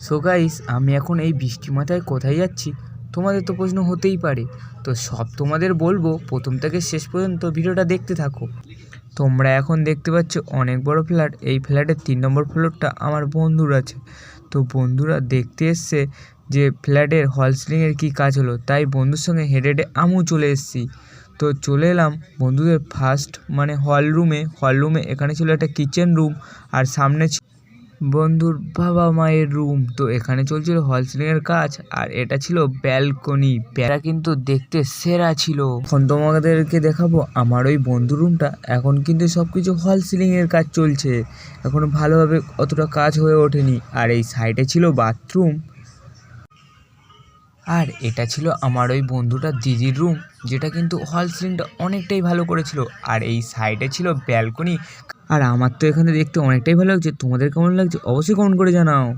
So guys আমি এখন এই বৃষ্টি মাথায় কোথায় যাচ্ছি? তোমাদের তো প্রশ্ন হতেই পারে। তো সব তোমাদের বলব, প্রথম থেকে শেষ পর্যন্ত ভিডিওটা দেখতে থাকো। তোমরা এখন দেখতে পাচ্ছ অনেক বড় ফ্ল্যাট। এই ফ্ল্যাটের তিন নম্বর ফ্লোরটা আমার বন্ধুর আছে। তো বন্ধুরা দেখতে এসছে যে ফ্ল্যাটের হল সিলিংয়ের কী কাজ হলো। তাই বন্ধুর সঙ্গে হেঁটে হেঁটে আমিও চলে এসেছি। তো চলে এলাম বন্ধুদের ফার্স্ট মানে হল রুমে হল রুমে এখানে ছিল একটা কিচেন রুম আর সামনে বন্ধুর বাবা মায়ের রুম তো এখানে চলছিল হল সিলিংয়ের কাজ, আর এটা ছিল ব্যালকনি প্যারা কিন্তু দেখতে সেরা ছিল। এখন তোমাদেরকে দেখাবো আমার ওই বন্ধু রুমটা এখন কিন্তু সব কিছু হল সিলিংয়ের কাজ চলছে। এখন ভালোভাবে অতটা কাজ হয়ে ওঠেনি। আর এই সাইডে ছিল বাথরুম আর এটা ছিল আমার ওই বন্ধুটা দিদির রুম যেটা কিন্তু হল সিলিংটা অনেকটাই ভালো করেছিল। আর এই সাইডে ছিল ব্যালকনি আর আমার তো এখানে দেখতে অনেকটাই ভালো লাগছে। তোমাদের কেমন লাগছে? অবশ্যই কমেন্ট করে জানাও।